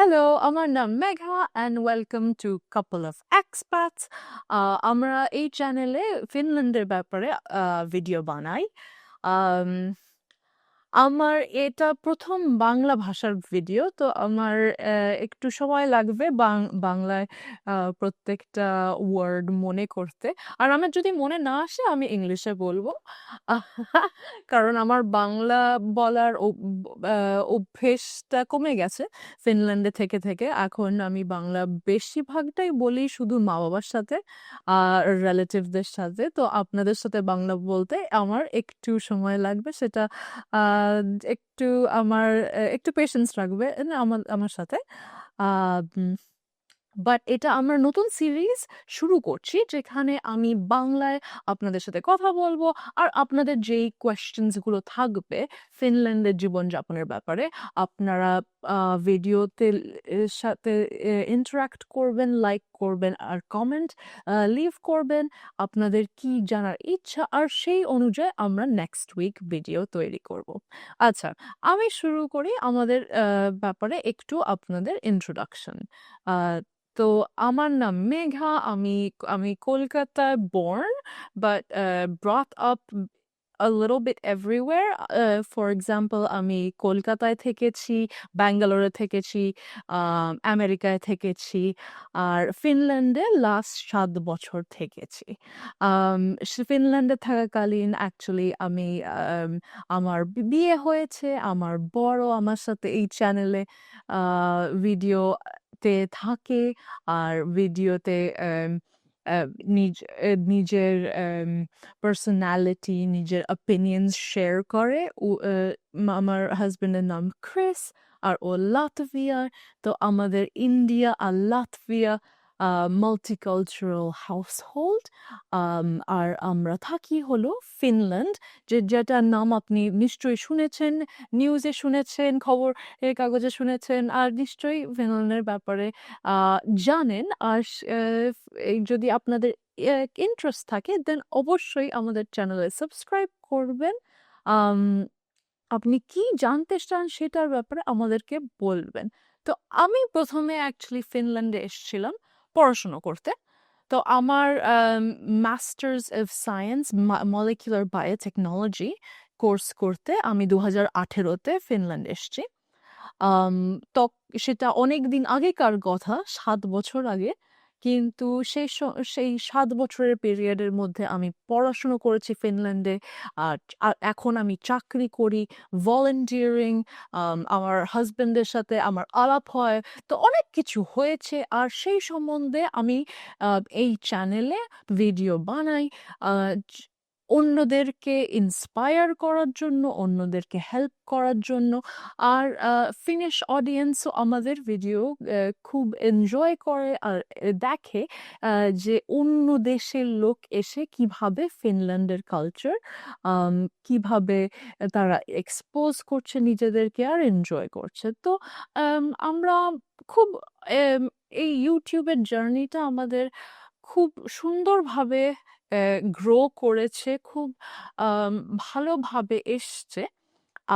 Hello, আমার নাম Megha and welcome to couple of expats. আ আমরা এই চ্যানেলে ফিনল্যান্ডের ব্যাপারে আ ভিডিও বানাই। আম আমার এটা ১ম বাংলা ভাষার ভিডিও। তো আমার একটু সময় লাগবে বাং বাংলায় প্রত্যেকটা ওয়ার্ড মনে করতে। আর আমার যদি মনে না আসে আমি ইংলিশে বলব। কারণ আমার বাংলা বলার অভ্যেসটা কমে গেছে ফিনল্যান্ডে থেকে, থেকে। এখন আমি বাংলা বেশিরভাগটাই বলি শুধু মা-বাবার সাথে আর রিলেটিভদের সাথে। তো আপনাদের সাথে বাংলা বলতে আমার একটু সময় লাগবে। সেটা একটু আমার একটু পেশেন্স রাখবে আমার আমার সাথে। বাট এটা আমরা নতুন সিরিজ শুরু করছি, যেখানে আমি বাংলায় আপনাদের সাথে কথা বলব, আর আপনাদের যেই কোয়েশ্চেন্সগুলো থাকবে ফিনল্যান্ডের জীবনযাপনের ব্যাপারে, আপনারা ভিডিওতে সাথে ইন্টারেক্ট করবেন, লাইক করবেন আর কমেন্ট লিভ করবেন। আপনাদের কি জানার ইচ্ছা আর সেই অনুযায়ী আমরা নেক্সট উইক ভিডিও তৈরি করব। আচ্ছা, আমি শুরু করি আমাদের ব্যাপারে একটু আপনাদের ইন্ট্রোডাকশন। তো আমার নাম মেঘা। আমি আমি কলকাতায় born but brought brought a little bit everywhere. Uh for example আমি কলকাতায় থেকেছি, ব্যাঙ্গালোরে থেকেছি, আ আমেরিকায় থেকেছি। আর ফিনল্যান্ডে লাস্ট ৭ বছর থেকেছি। ফিনল্যান্ডে থাকাকালীন অ্যাকচুয়ালি আমি আম আমার বিয়ে হয়েছে। আমার বড় আমার সাথে এই চ্যানেলে আ ভিডিওতে থাকে। আর ভিডিওতে এম আ নিজ নিজের পার্সোনালিটি, নিজের অপিনিয়ন্স শেয়ার করে। ও আমার হাজব্যান্ডের নাম ক্রিস আর ও লাতভিয়ার তো আমাদের ইন্ডিয়া আর লাটভিয়া household আম আর আমরা থাকি হলো ফিনল্যান্ড। যে যেটার নাম আপনি নিশ্চয়ই শুনেছেন, নিউজে শুনেছেন, খবরের কাগজে শুনেছেন। আর নিশ্চয়ই ফিনল্যান্ডের ব্যাপারে জানেন। আর যদি আপনাদের ইন্টারেস্ট থাকে দেন অবশ্যই আমাদের চ্যানেলে সাবস্ক্রাইব করবেন। আপনি কি জানতে চান সেটার ব্যাপারে আমাদেরকে বলবেন। তো আমি ১ম এ অ্যাকচুয়ালি ফিনল্যান্ডে এসছিলাম পড়াশোনা করতে। তো আমার আম masters of science molecular biotechnology course করতে আমি দু হাজার আঠেরোতে ফিনল্যান্ড এসছি। তো সেটা অনেক দিন আগেকার কথা, সাত বছর আগে। কিন্তু সেই সেই সাত বছরের পিরিয়ডের মধ্যে আমি পড়াশুনো করেছি ফিনল্যান্ডে। আর এখন আমি চাকরি করি, ভলেন্টিয়ারিং আমার হাজব্যান্ডের সাথে আমার আলাপ হয়। তো অনেক কিছু হয়েছে। আর সেই সম্বন্ধে আমি এই চ্যানেলে ভিডিও বানাই। অন্যদেরকে ইন্সপায়ার করার জন্য, অন্যদেরকে হেল্প করার জন্য। আর ফিনিশ অডিয়েন্সও আমাদের ভিডিও খুব এনজয় করে আর দেখে যে অন্য দেশের লোক এসে কীভাবে ফিনল্যান্ডের কালচার কীভাবে তারা এক্সপোজ করছে নিজেদেরকে আর এনজয় করছে। তো আমরা খুব এই ইউটিউবের জার্নিটা আমাদের খুব সুন্দরভাবে গ্রো করেছে। খুব ভালোভাবে এসছে।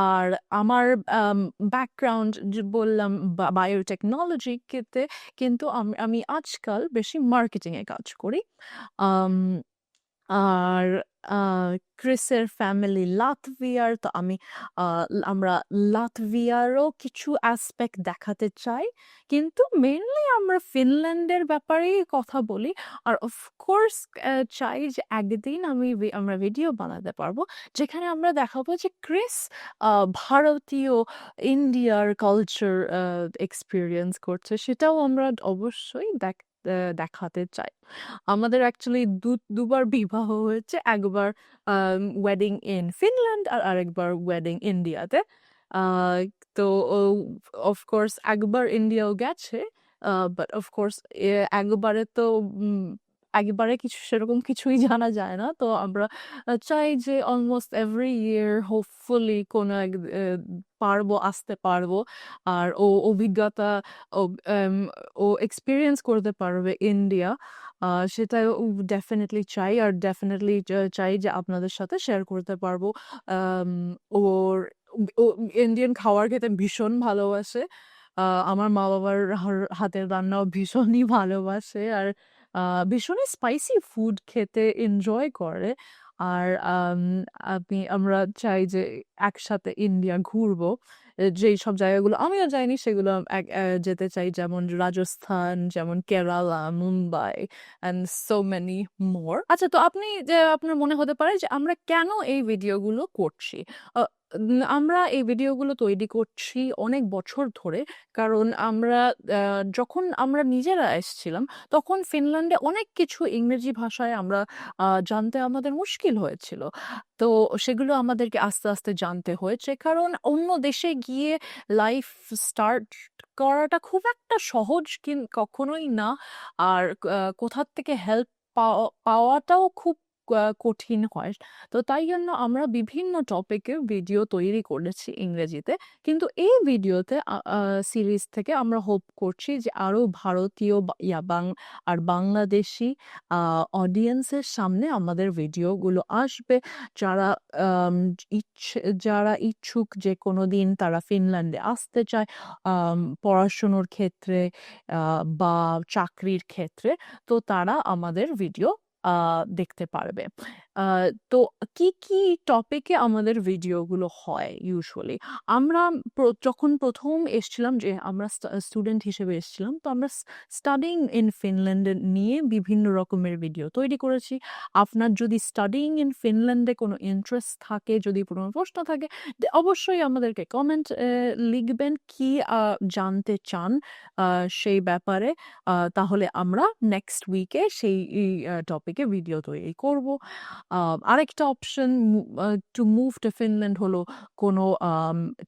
আর আমার ব্যাকগ্রাউন্ড বললাম বা বায়োটেকনোলজি কেতে কিন্তু আমি আজকাল বেশি মার্কেটিংয়ে কাজ করি। আর ক্রিসের ফ্যামিলি লাটভিয়ার। তো আমি আমরা লাটভিয়ারও কিছু অ্যাসপেক্ট দেখাতে চাই। কিন্তু মেনলি আমরা ফিনল্যান্ডের ব্যাপারেই কথা বলি। আর অফ কোর্স চাই যে একদিন আমি আমরা ভিডিও বানাতে পারব যেখানে আমরা দেখাবো যে ক্রিস ভারতীয় ইন্ডিয়ার কালচার এক্সপিরিয়েন্স করছে। সেটাও আমরা অবশ্যই দেখ দেখাতে চাই। আমাদের অ্যাকচুয়ালি দু, দুবার বিবাহ হয়েছে। একবার ওয়েডিং ইন ফিনল্যান্ড আর আরেকবার ওয়েডিং ইন্ডিয়াতে। তো ও অফ কোর্স একবার ইন্ডিয়াও গেছে। বাট অফকোর্স একবারে তো একবারে কিছু সেরকম কিছুই জানা যায় না। তো আমরা চাই যে অলমোস্ট এভরি ইয়ার হোপফুলি কোনো এক পারব, আসতে পারব আর ও অভিজ্ঞতা, ও এক্সপেরিয়েন্স করতে পারবে ইন্ডিয়া। আ, সেটাও ডেফিনিটলি চাই। আর ডেফিনেটলি চাই যে আপনাদের সাথে শেয়ার করতে পারব ওর ইন্ডিয়ান খাবার খেতে ভীষণ ভালোবাসে। আমার মা বাবার হাতের রান্নাও ভীষণই ভালোবাসে আর ভীষণই স্পাইসি ফুড খেতে এনজয় করে। আর আম, আমি আমরা চাই যে একসাথে ইন্ডিয়া ঘুরবো। যেই সব জায়গাগুলো আমিও যাইনি, সেগুলো যেতে চাই। যেমন রাজস্থান, যেমন Kerala, Mumbai and so many more আচ্ছা তো আপনি যে, আপনার মনে হতে পারে যে, আমরা কেন এই ভিডিওগুলো করছি? আমরা এই ভিডিওগুলো তৈরি করছি অনেক বছর ধরে, কারণ আমরা যখন আমরা নিজেরা এসেছিলাম, তখন ফিনল্যান্ডে অনেক কিছু ইংরেজি ভাষায় আমরা জানতে আমাদের মুশকিল হয়েছিল। তো সেগুলো আমাদেরকে আস্তে আস্তে জানতে হয়েছে, কারণ অন্য দেশে গিয়ে লাইফ স্টার্ট করাটা খুব একটা সহজ কখনোই না। আর কোথার থেকে হেল্প পাওয়া, পাওয়াটাও খুব কঠিন হয়। তো তাই জন্য আমরা বিভিন্ন টপিকে ভিডিও তৈরি করেছি ইংরেজিতে। কিন্তু এই ভিডিওতে সিরিজ থেকে আমরা হোপ করছি যে আরও ভারতীয় বা- আর বাংলাদেশি অডিয়েন্সের সামনে আমাদের ভিডিওগুলো আসবে। যারা ইচ্ছে, যারা ইচ্ছুক যে কোনো দিন তারা ফিনল্যান্ডে আসতে চায় পড়াশুনোর ক্ষেত্রে বা চাকরির ক্ষেত্রে, তো তারা আমাদের ভিডিও দেখতে পারবে। তো কি কি টপিকে আমাদের ভিডিওগুলো হয় ইউজুয়ালি আমরা যখন প্রথম এসছিলাম যে আমরা স্টুডেন্ট হিসেবে এসছিলাম, তো আমরা স্টাডিং ইন ফিনল্যান্ডে নিয়ে বিভিন্ন রকমের ভিডিও তৈরি করেছি। আপনার যদি স্টাডিং ইন ফিনল্যান্ডে কোনো ইন্টারেস্ট থাকে, যদি কোনো প্রশ্ন থাকে অবশ্যই আমাদেরকে কমেন্ট লিখবেন কি জানতে চান সেই ব্যাপারে। তাহলে আমরা নেক্সট উইকে সেই টপিকে ভিডিও তৈরি করব। আরেকটা option to move to Finland হলো কোনো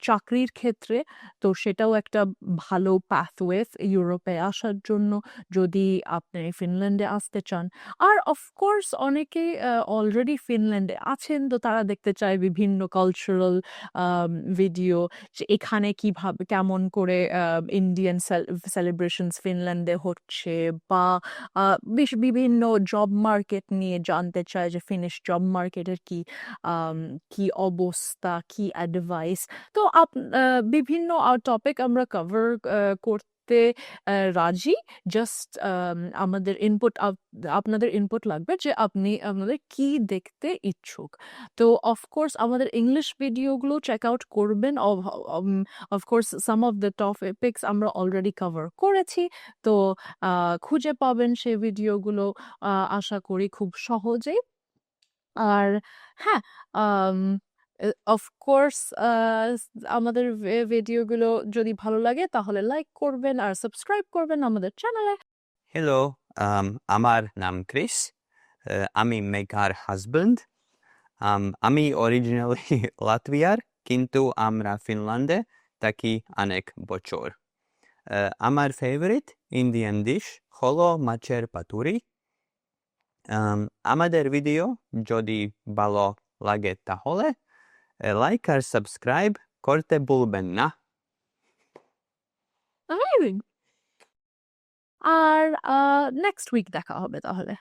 চাকরির ক্ষেত্রে। তো সেটাও একটা ভালো পাথওয়ে ইউরোপে আসার জন্য যদি আপনি ফিনল্যান্ডে আসতে চান। আর অফকোর্স অনেকে অলরেডি ফিনল্যান্ডে আছেন, তো তারা দেখতে চায় বিভিন্ন কালচারাল ভিডিও যে এখানে কীভাবে, কেমন করে ইন্ডিয়ান সেলিব্রেশনস ফিনল্যান্ডে হচ্ছে বা বেশ বিভিন্ন জব মার্কেট নিয়ে জানতে চায় যে ফিনিশ জব মার্কেটের কি কি অবস্থা কি অ্যাডভাইস তো আপ বিভিন্ন টপিক আমরা কভার করতে রাজি। জাস্ট আমাদের ইনপুট আপনাদের ইনপুট লাগবে যে আপনি আপনাদের কি দেখতে ইচ্ছুক। তো অফকোর্স আমাদের ইংলিশ ভিডিওগুলো চেক আউট করবেন। Of course some of the topics আমরা অলরেডি কভার করেছি। তো খুঁজে পাবেন সেই ভিডিওগুলো আশা করি খুব সহজেই। আর হ্যাঁ অফকোর্স আমাদের ভিডিওগুলো যদি ভালো লাগে তাহলে লাইক করবেন আর সাবস্ক্রাইব করবেন আমাদের চ্যানেলে হ্যালো আমার নাম ক্রিস আমি মেঘার হাজব্যান্ড আমি অরিজিনালি লাটভিয়ার কিন্তু আমরা ফিনল্যান্ডে থাকি অনেক বছর। আমার ফেভারিট ইন্ডিয়ান ডিশ হলো মাছের পাতুরি। আমাদের ভিডিও যদি ভালো লাগে তাহলে লাইক আর সাবস্ক্রাইব করতে ভুলবেন না! আর নেক্সট উইক দেখা হবে তাহলে